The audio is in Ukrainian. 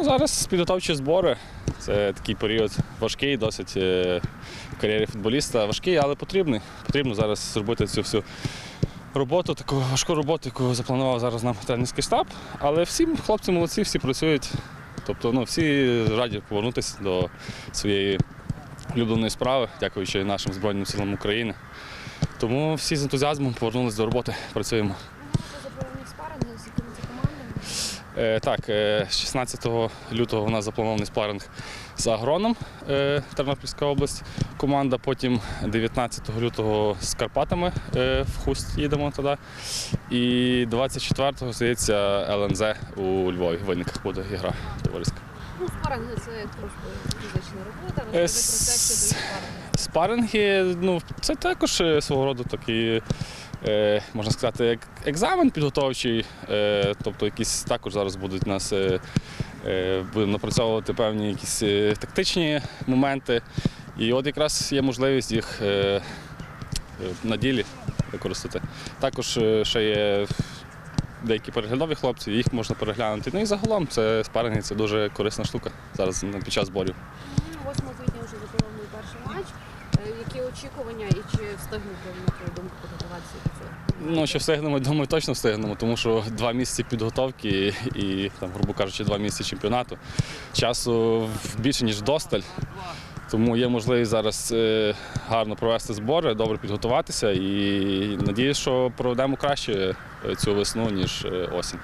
Ну, зараз підготовчі збори. Це такий період важкий, досить е, в кар'єрі футболіста. Важкий, але потрібний. Потрібно зараз зробити цю всю роботу, таку важку роботу, яку запланував зараз нам тренерський штаб. Але всі хлопці молодці, всі працюють. Тобто ну, всі раді повернутися до своєї улюбленої справи, дякуючи нашим Збройним силам України. Тому всі з ентузіазмом повернулися до роботи, працюємо. Це заплановані спаринги з якими це командами? Е, Так, е, 16 лютого у нас запланований спаринг з Агроном е, Тернопільська область. Команда. Потім 19 лютого з Карпатами е, в Хуст їдемо туди. І 24-го, здається, ЛНЗ у Львові. В Винниках буде ігра товариська. Ну, спаринги це просто фізична робота. Е, Розкажи про те, що дають спаринги. Спаринги, ну, це також е, свого роду такий, е, можна сказати, як екзамен підготовчий. Е, тобто якісь також зараз будуть нас е, е, будемо напрацьовувати певні якісь е, тактичні моменти. І от якраз є можливість їх е, е, на ділі використати. Також е, ще є деякі переглядові хлопці, їх можна переглянути. Ну і загалом це спаринги це дуже корисна штука зараз під час зборів. Ну, 8 квітня вже запланований перший матч. Е, Які очікування і чи твою думку, цього? Ну, що встигнемо, думаю, точно встигнемо, тому що два місяці підготовки і, і там, грубо кажучи, два місяці чемпіонату. Часу більше, ніж досталь. Тому є можливість зараз е, гарно провести збори, добре підготуватися і надіюсь, що проведемо краще е, цю весну, ніж е, осінь.